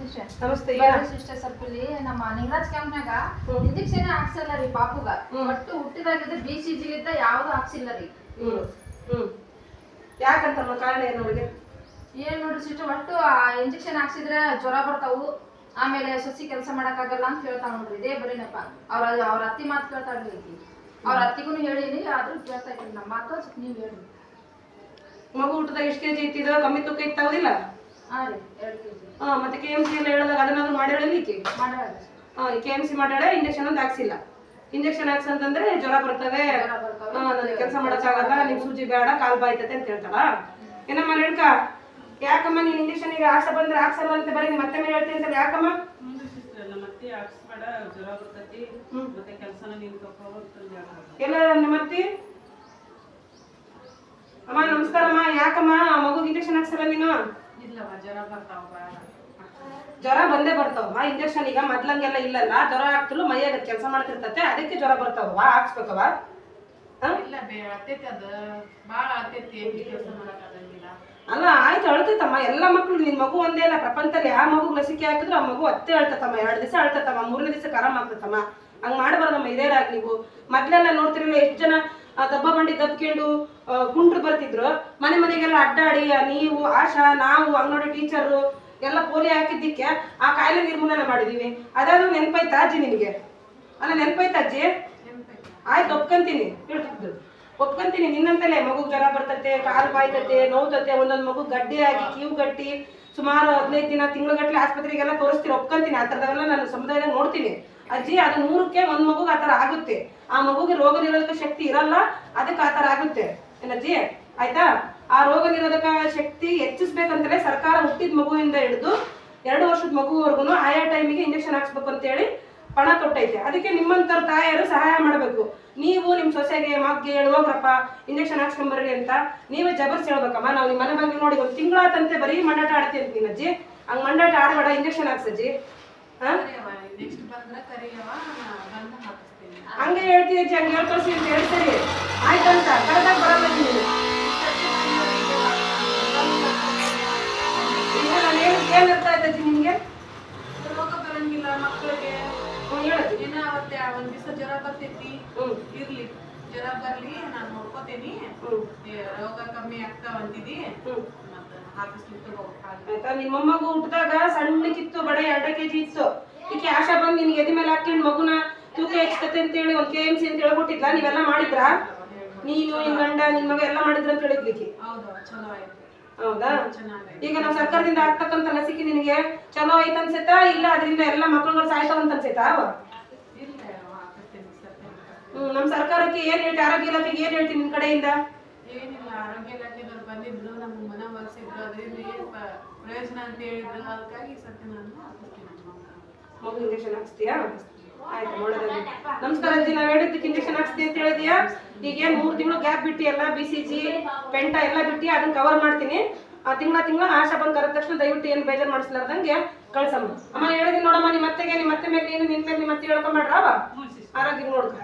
ನಮಸ್ತೆ ಸಿಸ್ಟರ್ ನಮ್ಮ ನಿಂಗರಾಜ್ ಕ್ಯಾಂಪ್ನಾಗ. ಇಂಜೆಕ್ಷನ್ ಹಾಕ್ಸಲ್ಲ ರೀ ಪಾಪುಗ. ಒಟ್ಟು ಹುಟ್ಟಿದಾಗಿದ್ದ ಬಿ ಸಿ ಜಿ ಇದ್ದ ಯಾವ್ದು ಹಾಕ್ಸಿಲ್ಲ ರೀ ಹ್ಮ್. ಹ್ಮ್. ಯಾಕಂತಮ್ಮ ಕಾರಣ ಏನು ಅವಳಿಗೆ ಏನ್ ನೋಡ್ರಿ ಸಿಸ್ಟರ್ ಒಟ್ಟು ಇಂಜೆಕ್ಷನ್ ಹಾಕ್ಸಿದ್ರೆ ಜ್ವರ ಬರ್ತಾವು. ಆಮೇಲೆ ಸೊಸಿ ಕೆಲಸ ಮಾಡಕ್ಕಾಗಲ್ಲ ಅಂತ ಹೇಳ್ತಾವ ನೋಡ್ರಿ. ಇದೇ ಬರೀನಪ್ಪ. ಅವ್ರ ಅವ್ರ ಅತ್ತಿ ಮಾತು ಕೇಳ್ತಾಳ್ರಿ ಈಕಿ ಅವ್ರ ಅತ್ತಿಗೂ ಹೇಳಿನಿ ಆದ್ರೂ ಕೇಳ್ತಾ ಇದ್ದೀನಿ. ನಮ್ಮ ಮಾತು ನೀವು ಹೇಳ್ರಿ. ಮಗು ಊಟದಾಗ ಎಷ್ಟು ಕೆಜಿ ಇತ್ತಿದ ಕಮ್ಮಿ ತೂಕ ಇತ್ತಾವುದಿಲ್ಲ ಹಾ ಮತ್ತೆ ಕೆ ಎಂ ಸಿ ಎಲ್ಲ ಹೇಳಿದಾಗ ಅದನ್ನಾದ್ರೂ ಮಾಡ್ಯಾಳ ಹಾ ಕೆ ಎಂ ಸಿ ಮಾಡ್ಯಾಳೆ ಇಂಜೆಕ್ಷನ್ ಅಂತ ಹಾಕ್ಸಿಲ್ಲ. ಇಂಜೆಕ್ಷನ್ ಹಾಕ್ಸಂತಂದ್ರೆ ಜ್ವರ ಬರ್ತವೆ ಜ್ವರ ಬರ್ತವೆ. ಹಾ ನನಗೆ ಕೆಲಸ ಮಾಡೋಕ್ಕಾಗಲ್ಲ ನಿಮ್ ಸೂಜಿ ಬೇಡ ಕಾಲ್ ಬಾಯ್ತತೆ ಅಂತ ಹೇಳ್ತಾಳ? ಏನಮ್ಮ ಹೇಳ್ಕ ಯಾಕಮ್ಮ ನೀನ್ ಇಂಜೆಕ್ಷನ್ ಈಗ ಆಸೆ ಬಂದ್ರೆ ಹಾಕ್ಸಲ್ಲ ಅಂತ ಬರೀ ಮತ್ತೆ ಮೇಲೆ ಹೇಳ್ತೀನಿ ಅಂತ ಯಾಕಮ್ಮ? ನಮ್ಮ ಅತ್ತೆ. ಎಲ್ಲ ನಮ್ಮತ್ತಿ ಅಮ್ಮ ನಮಸ್ಕಾರಮ್ಮ ಯಾಕಮ್ಮ ಮಗುಗೆ ಇಂಜೆಕ್ಷನ್ ಹಾಕ್ಸಲ್ಲ ನೀನು? ಜ್ವರ ಬಂದೇ ಬರ್ತಾವ. ಇಂಜೆಕ್ಷನ್ ಈಗ ಮೊದ್ಲಂಗೆಲ್ಲ ಇಲ್ಲಲ್ಲ? ಜ್ವರ ಆಗ್ತಿಲ್ಲ ಮೈಯಾಗ ಕೆಲಸ ಮಾಡ್ತಿರ್ತತೆ ಅದಕ್ಕೆ ಜ್ವರ ಬರ್ತಾವ. ಹಾಕ್ಸ್ಬೇಕವ ಅಲ್ಲ ಆಯ್ತು ಅಳ್ತೈತಮ್ಮ. ಎಲ್ಲ ಮಕ್ಳು ನಿನ್ ಮಗು ಒಂದೇ ಅಲ್ಲ. ಪ್ರಪಂಚದಲ್ಲಿ ಆ ಮಗು ಲಸಿಕೆ ಹಾಕಿದ್ರು ಆ ಮಗು ಅತ್ತೆ ಅಳ್ತತಮ್ಮ. ಎರಡ್ ದಿವಸ ಅಳ್ತತಮ್ಮ. ಮೂರನೇ ದಿವಸ ಆರಾಮ ಆಗ್ತತಮ್ಮ ಹಂಗ್ ಮಾಡಬಾರ್ದಮ್ಮ. ಇದೇರಾಗ್ ನೀವು. ಮೊದ್ಲೆಲ್ಲ ನೋಡ್ತಿರಲ್ಲ ಎಷ್ಟು ಜನ ಆ, ದಬ್ಬ ಬಂಡಿ ದಬ್ಕೊಂಡು ಕುಂಟ್ರು ಬರ್ತಿದ್ರು. ಮನೆ ಮನೆಗೆಲ್ಲ ಅಡ್ಡಾಡಿ ನೀವು ಆಶಾ ನಾವು ಅಂಗನವಾಡಿ ಟೀಚರು ಎಲ್ಲ ಪೋಲಿಯೋ ಹಾಕಿದ್ದಕ್ಕೆ ಆ ಕಾಯಿಲೆ ನಿರ್ಮೂಲನೆ ಮಾಡಿದೀವಿ. ಅದಾದ್ರೂ ನೆನ್ಪಾಯ್ತಾ ಅಜ್ಜಿ ನಿನಗೆ ಅಲ್ಲ ನೆನ್ಪಾಯ್ತಾ ಅಜ್ಜಿ? ಆಯ್ತು ಒಪ್ಕೊಂತೀನಿ. ಹೇಳ್ತಿದ್ದು ಒಪ್ಕೊಂತೀನಿ ನಿನ್ನಂತಲೇ. ಮಗು ಜ್ವರ ಬರ್ತತೆ ಕಾಲು ಬಾಯ್ತತೆ ನೋವ್ತತೆ ಒಂದೊಂದು ಮಗು ಗಡ್ಡೆ ಆಗಿ ಕೀವು ಗಟ್ಟಿ ಸುಮಾರು ಹದಿನೈದು ದಿನ ತಿಂಗಳುಗಟ್ಟಲೆ ಆಸ್ಪತ್ರೆಗೆಲ್ಲ ತೋರಿಸ್ತೀನಿ ಒಪ್ಕೊಂತೀನಿ. ಆ ಥರದವೆಲ್ಲ ನಾನು ಸಮುದಾಯದಾಗ ನೋಡ್ತೀನಿ. ಅಜ್ಜಿ, ಅದು ನೂರಕ್ಕೆ ಒಂದ್ ಮಗುಗೆ ಆತರ ಆಗುತ್ತೆ. ಆ ಮಗುಗೆ ರೋಗ ನಿರೋಧಕ ಶಕ್ತಿ ಇರಲ್ಲ, ಅದಕ್ಕೆ ಆತರ ಆಗುತ್ತೆ. ಏನಜ್ಜಿ ಆಯ್ತಾ? ಆ ರೋಗ ನಿರೋಧಕ ಶಕ್ತಿ ಹೆಚ್ಚಿಸ್ಬೇಕಂತಲೇ ಸರ್ಕಾರ ಹುಟ್ಟಿದ ಮಗುವಿಂದ ಹಿಡಿದು ಎರಡು ವರ್ಷದ ಮಗುವರೆಗೂ ಆಯಾ ಟೈಮಿಗೆ ಇಂಜೆಕ್ಷನ್ ಹಾಕ್ಸ್ಬೇಕು ಅಂತೇಳಿ ಪಣ ತೊಟ್ಟೈತೆ. ಅದಕ್ಕೆ ನಿಮ್ಮಂತರ ತಾಯಿಯರು ಸಹಾಯ ಮಾಡಬೇಕು. ನೀವು ನಿಮ್ಮ ಸೊಸೆಗೆ, ಮಗ್ಗೆ ಹೋಗ್ರಪ್ಪ ಇಂಜೆಕ್ಷನ್ ಹಾಕ್ಸ್ಕೊಂಬರ್ರಿ ಅಂತ ನೀವೇ ಜಬರ್ಸ್ ಹೇಳ್ಬೇಕಮ್ಮ. ನಾವು ನಿಮ್ಮ ಮನೆ ಬಗ್ಗೆ ನೋಡಿ ಒಂದು ತಿಂಗಳಾತಂತೆ ಬರೀ ಮಂಡಾಟ ಆಡ್ತೀವಿ ಅಜ್ಜಿ? ಹಂಗೆ ಮಂಡಾಟ ಆಡಬೇಡ, ಇಂಜೆಕ್ಷನ್ ಹಾಕ್ಸಜ್ಜಿ ಹಂಗೆ ಹೇಳ್ತೀನಿ ಹಂಗೆ ಹೇಳ್ಕೊಳ್ಸಿ ಅಂತ ಹೇಳ್ತೀರಿ ಆಯ್ತಂತ ಕರೆದಾಗ ಬರಲ್ಲ ನೀನು. ಈಗ ನಾನು ಹೇಳಿದ್ ಏನ್ ಅರ್ಥ ಆಯ್ತಜ್ಜಿ ನಿಮಗೆ ರೋಗ ಬರಂಗಿಲ್ಲ ಮಕ್ಕಳಿಗೆ ಏನ ಅವತ್ತೆ ಒಂದ್ ದಿವಸ ಜ್ವರ ಬರ್ತೈತಿ. ಇರ್ಲಿ. ಜ್ವರ ಬರ್ಲಿ ನಾನು ನೋಡ್ಕೋತೀನಿ. ರೋಗ ಕಮ್ಮಿ ಆಗ್ತಾ ಅಂತಿದಿ ಆಯ್ತಾ? ನಿಮ್ಮ ಮೊಮ್ಮಗು ಹುಟ್ಟಿದಾಗ ಸಣ್ಣಕ್ಕಿತ್ತು ಬಡ ಎರಡು ಕೆಜಿ ಇತ್ತು. ಈಕೆ ಆಶಾ ಬಂದು ನಿನ್ಗೆ ಎದಿ ಮೇಲೆ ಹಾಕೊಂಡು ಮಗುನ ತೂಕ ಹೆಚ್ಚುತ್ತೆ ಅಂತ ಹೇಳಿ ಒಂದ್ ಕೆ ಎಂ ಸಿ ಅಂತ ಹೇಳ್ಕೊಟ್ಟಿದ್ಲ? ನೀವೆಲ್ಲ ಮಾಡಿದ್ರಾ? ನೀನು ನಿನ್ ಗಂಡ ನಿನ್ ಮಗ ಎಲ್ಲ ಮಾಡಿದ್ರ ಅಂತ ಹೇಳಿದ್ಲಿಕ್ಕೆ? ಹೌದು ಈಗ ನಾವು ಸರ್ಕಾರದಿಂದ ಆಗ್ತಕ್ಕಂತ ಲಸಿಕೆ ನಿನಗೆ ಚಲೋ ಐತ ಅನ್ಸೈತಾ? ಇಲ್ಲ ಅದರಿಂದ ಎಲ್ಲ ಮಕ್ಕಳುಗಳು ಸಾಯ್ತಾವ ಅಂತ ಅನ್ಸೈತಾ? ಹ್ಮ್ ನಮ್ಮ ಸರ್ಕಾರಕ್ಕೆ ಏನ್ ಹೇಳ್ತಿ? ಆರೋಗ್ಯ ಇಲಾಖೆಗೆ ಏನ್ ಹೇಳ್ತಿ ನಿನ್ ಕಡೆಯಿಂದ? ಏನಿಲ್ಲ ಆರೋಗ್ಯ ಇಲಾಖೆದವ್ರು ಬಂದಿದ್ರು ನಮ್ಗೆ ಮನ ಒಲಿಸಿದ್ರು ಅದರಿಂದ ಏನ್ ಪ್ರಯೋಜನ ಅಂತ ಹೇಳಿದ್ರು ಅದಕ್ಕಾಗಿ ಸತ್ಯ ನಾನು ಇಂಜೆಕ್ಷನ್ ಹಾಕ್ಸ್ತೀಯಾ? ಆಯ್ತು ನಮಸ್ಕಾರ ಅಜ್ಜಿ ನಾವ್ ಹೇಳಿದ್ದಕ್ಕೆ ಇಂಜೆಕ್ಷನ್ ಹಾಕ್ಸ್ತೀನಿ ಅಂತ ಹೇಳಿದ್ಯಾ? ಈಗ ಏನ್ ಮೂರ್ ತಿಂಗಳು ಗ್ಯಾಪ್ ಬಿಟ್ಟಿ ಎಲ್ಲ ಬಿ ಸಿ ಜಿ ಪೆಂಟ ಎಲ್ಲ ಬಿಟ್ಟಿ ಅದನ್ನ ಕವರ್ ಮಾಡ್ತೀನಿ. ಆ ತಿಂಗಳ ತಿಂಗಳ ಆಶಾ ಬಂದ್ ಕರೆದ ತಕ್ಷಣ ದಯವಿಟ್ಟು ಏನ್ ಬೇಜಾರ್ ಮಾಡಿಸ್ಲಾರ್ದಂಗೆ ಕಳ್ಸಮ್ಮ. ಅಮ್ಮ ಹೇಳಿದೀನಿ ನೋಡಮ್ಮ ನಿಮ್ಮ ಮತ್ತೆಗೆ ನಿಮ್ಮ ಮತ್ತೆ ಮೇಲೆ ಏನು ನಿನ್ ಮೇಲೆ ನಿಮ್ಮ ಮತ್ತೆ ಹೇಳ್ಕೊಂಬೇಡ್ರ ಅವ ಆರೋಗ್ಯ ನೋಡ್ಕೊ.